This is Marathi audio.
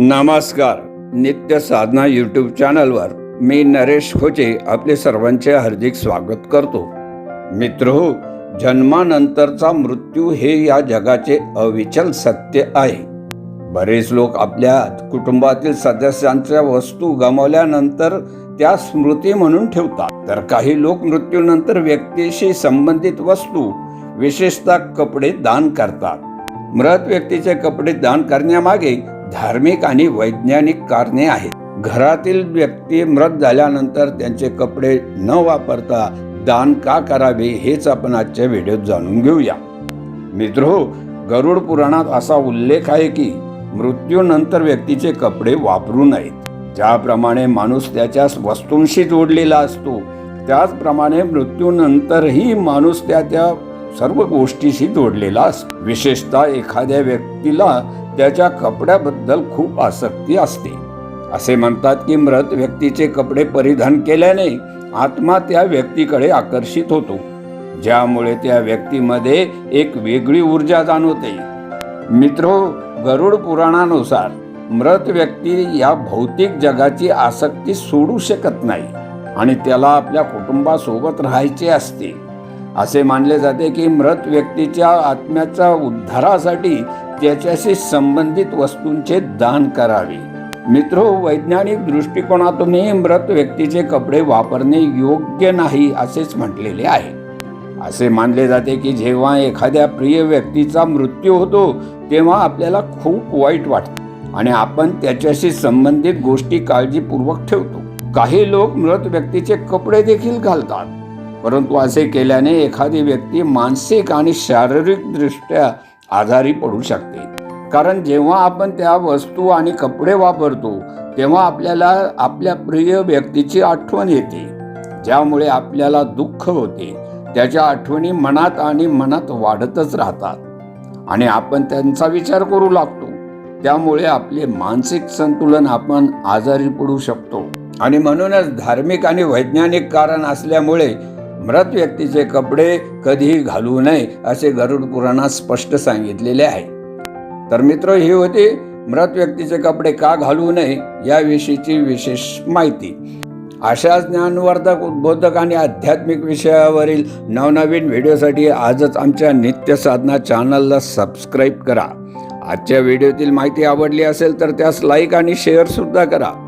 नमस्कार. नित्य साधना यूट्यूब चॅनलवर मी नरेश खोचे आपले सर्वांचे हार्दिक स्वागत करतो. मित्र हो जन्मानंतरचा मृत्यू हे या जगाचे अविचल सत्य आहे. बरेच लोक आपल्या कुटुंबातील सदस्यांच्या वस्तू गमावल्यानंतर त्या स्मृती म्हणून ठेवतात. तर काही लोक मृत्यूनंतर व्यक्तीशी संबंधित वस्तू विशेषतः कपडे दान करतात. मृत व्यक्तीचे कपडे दान करण्यामागे धार्मिक आणि वैज्ञानिक कारणे आहेत. घरातील व्यक्ती मृत झाल्यानंतर त्यांचे कपडे न वापरता दान का करावे हेच आपण आजच्या व्हिडिओत जाणून घेऊया. मित्र गरुड पुराणात असा उल्लेख आहे की मृत्यूनंतर व्यक्तीचे कपडे वापरू नयेत. ज्याप्रमाणे माणूस त्याच्या वस्तूंशी जोडलेला असतो त्याचप्रमाणे मृत्यूनंतरही माणूस त्या त्या सर्व गोष्टीशी जोडलेला असतो. विशेषतः एखाद्या व्यक्तीला त्याच्या कपड्याबद्दल खूप आसक्ती असते. असे म्हणतात की मृत व्यक्तीचे कपडे परिधान केल्याने आत्मा त्या व्यक्तीकडे आकर्षित होतो. ज्यामुळे त्या व्यक्तीमध्ये एक वेगळी ऊर्जा जाणवते. मित्र गरुड पुराणानुसार मृत व्यक्ती या भौतिक जगाची आसक्ती सोडू शकत नाही आणि त्याला आपल्या कुटुंबासोबत राहायचे असते. असे मानले जाते की मृत व्यक्तीच्या आत्म्याच्या उद्धारासाठी त्याच्याशी संबंधित वस्तूंचे दान करावे. मित्र वैज्ञानिक दृष्टिकोनातूनही मृत व्यक्तीचे कपडे वापरणे योग्य नाही असेच म्हटलेले आहे. असे मानले जाते की जेव्हा एखाद्या प्रिय व्यक्तीचा मृत्यू होतो तेव्हा आपल्याला खूप वाईट वाटते आणि आपण त्याच्याशी संबंधित गोष्टी काळजीपूर्वक ठेवतो. काही लोक मृत व्यक्तीचे कपडे देखील घालतात. परंतु असे केल्याने एखादी व्यक्ती मानसिक आणि शारीरिकदृष्ट्या आजारी पडू शकते. कारण जेव्हा आपण त्या वस्तू आणि कपडे वापरतो तेव्हा आपल्याला आपल्या प्रिय व्यक्तीची आठवण येते. ज्यामुळे आपल्याला दुःख होते. त्याच्या आठवणी मनात आणि मनात वाढतच राहतात. आणि आपण त्यांचा विचार करू लागतो. त्यामुळे आपले मानसिक संतुलन आपण आजारी पडू शकतो. आणि म्हणूनच धार्मिक आणि वैज्ञानिक कारण असल्यामुळे मृत व्यक्तीचे कपडे कधीही घालू नये असे गरुड पुराणात स्पष्ट सांगितलेले आहे. तर मित्र ही होती मृत व्यक्तीचे कपडे का घालू नये याविषयीची विशेष माहिती. अशा ज्ञानवर्धक उद्बोधक आणि आध्यात्मिक विषयावरील नवनवीन व्हिडिओसाठी आजच आमच्या नित्य साधना चॅनलला सबस्क्राईब करा. आजच्या व्हिडिओतील माहिती आवडली असेल तर त्यास लाईक आणि शेअरसुद्धा करा.